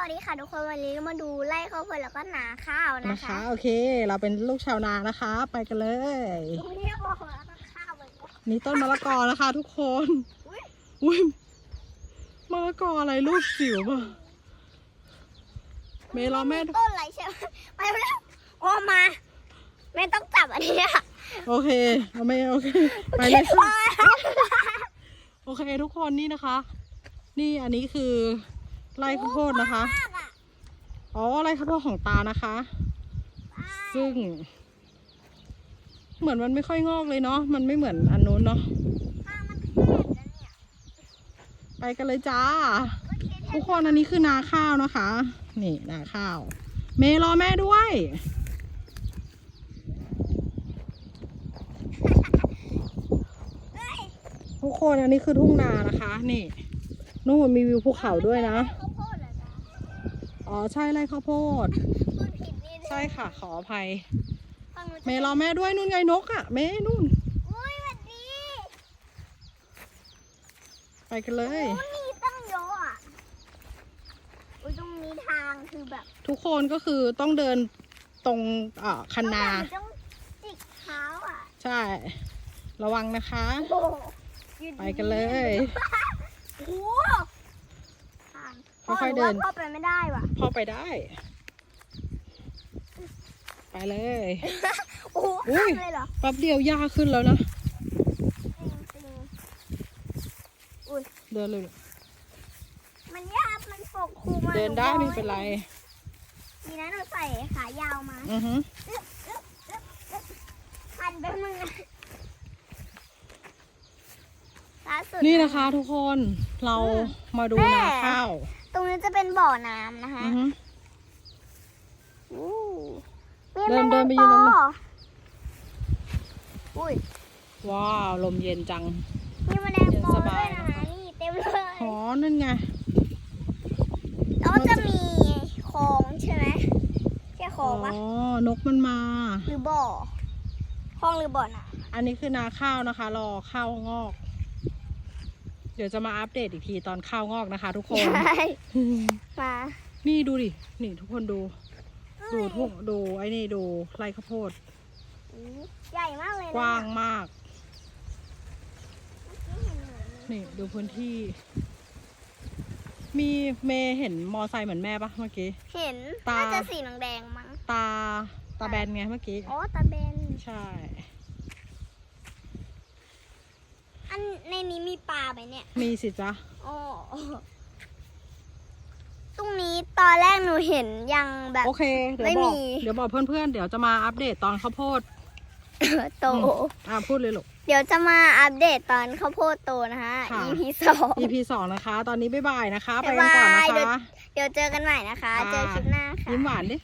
วัสดีค่ะทุกคนวันนี้เรามาดูไร่ข้าวโพดแล้วก็นาข้าวนะนะคะคะ โอเค เราเป็นลูกชาวนานะคะ ไปกันเลยตรงนี้บอกแล้วก็ข้าวเลยนี่ต้นมะละกอนะคะ ทุกคนอุ๊ยอุ้ยมะละกออะไรลูกสิวป่ะเมย์รอแม่ด้วยต้นอะไรใช่ไหมไปแล้วโอ้มาแม่ต้องจับอันนี้อะโอเคเอาไม่โอเคไปเลยค่ะโอเคทุกคนนี่นะคะ นี่อันนี้คือ ไร่ข้าวโพดนะคะมากอะอ๋อไร่ข้าวโพดของตานะคะ ซึ่ง เหมือนมันไม่ค่อยงอกเลยเนาะ มันไม่เหมือนอันนู้นเนาะข้างมันแคบนะเนี่ยไปกันเลยจ้าโอเคทุกคนอันนี้คือนาข้าวนะคะ นี่นาข้าว เมย์รอแม่ด้วยเฮ้ยทุกคนอันนี้คือทุ่งนานะคะ นี่ นู่นมีวิวภูเขาด้วยนะ ข้าวโพดเหรอจ๊ะอ๋อใช่ไร่ข้าวโพด พูดผิดนี่ใช่ค่ะขออภัยฝั่งนู้นจะเมย์รอแม่ด้วยนู่นไงนกอะ่ะเมย์นู่น อุ้ยสวัสดีไปกันเลยโอ้มีตั้งเยอะอะอุ้ยตรงนี้ทางคือแบบทุกคนก็คือต้องเดินตรงเอ่อคันนา ต้องจิกเท้าอะใช่ ระวังนะคะ โอ้โหอยู่ดีไปกันเลย โอ้โหทาง ค่อยๆเดิน พ่อไปไม่ได้ว่ะ พ่อไปได้ ไปเลยโอ้โหอุ้ข้ายงเลยเหรอแป๊บเดียวหญ้าขึ้นแล้วนะ จริงจริงอุ้ย เดินเลยมันยากมันปกคลุมอะเดินได้หไม่เป็นไร ดีนะหนูใส่ขายาวมาอือฮึพันไปมึงนะล่าสุด นี่นะคะทุกคนเรามาดูแม่นาข้าว ตรงนี้จะเป็นบ่อน้ำนะคะอือฮึ อู้เดินเดินไปยืนตรงนู้น อุ้ยว้าวลมเย็นจัง มีแมลงเย็นปอสบาด้วยยนะคะนี่เต็มเลย อ๋อนั่นไง แล้วก็จะมีคลองใช่ไหมใช่คลอ๋อองปะนกมันมา หรือบ่อคลองหรือบ่อน่ะอันนี้คือนาข้าวนะคะ รอข้าวงอกเดี๋ยวจะมาอัปเดตอีกทีตอนข้าวงอกนะคะ ทุกคนใช่มานี่ดูดิ นี่ทุกคนดู ดูทุ่งดูไอ้นี่ดูไรข้าวโพดอุ๊ยใหญ่มากเลยนะกว้างมาก นี่ดูพื้นที่ มีเมย์เห็นมอไซค์เหมือนแม่ปะเมื่อกี้ เห็นตา น่าจะสีแดงๆมั้ง ตาตาแบนไงเมื่อกี้ อ๋อตาเบน ใช่ อันในนี้มีปลาไหมเนี่ยมีสิจ๊ะอ๋อตรงนี้ตอนแรกหนูเห็นยังแบบ โอเค เดี๋ยวไม่บอกมี เดี๋ยวบอกเพื่อนๆ เดี๋ยวจะมาอัปเดตตอนข้าวโพดโตอ่าพูดเลยลูก เดี๋ยวจะมาอัปเดตตอนข้าวโพดโตนะคะ ค่ะ EP สอง EP สองนะคะ ตอนนี้บ๊ายบายนะคะ ไปบ๊ายกันก่อนบายนะคะ เดี๋ยวเจอกันใหม่นะคะ ค่ะ เจอคลิปหน้าค่ะ ยิ้มหวานดิ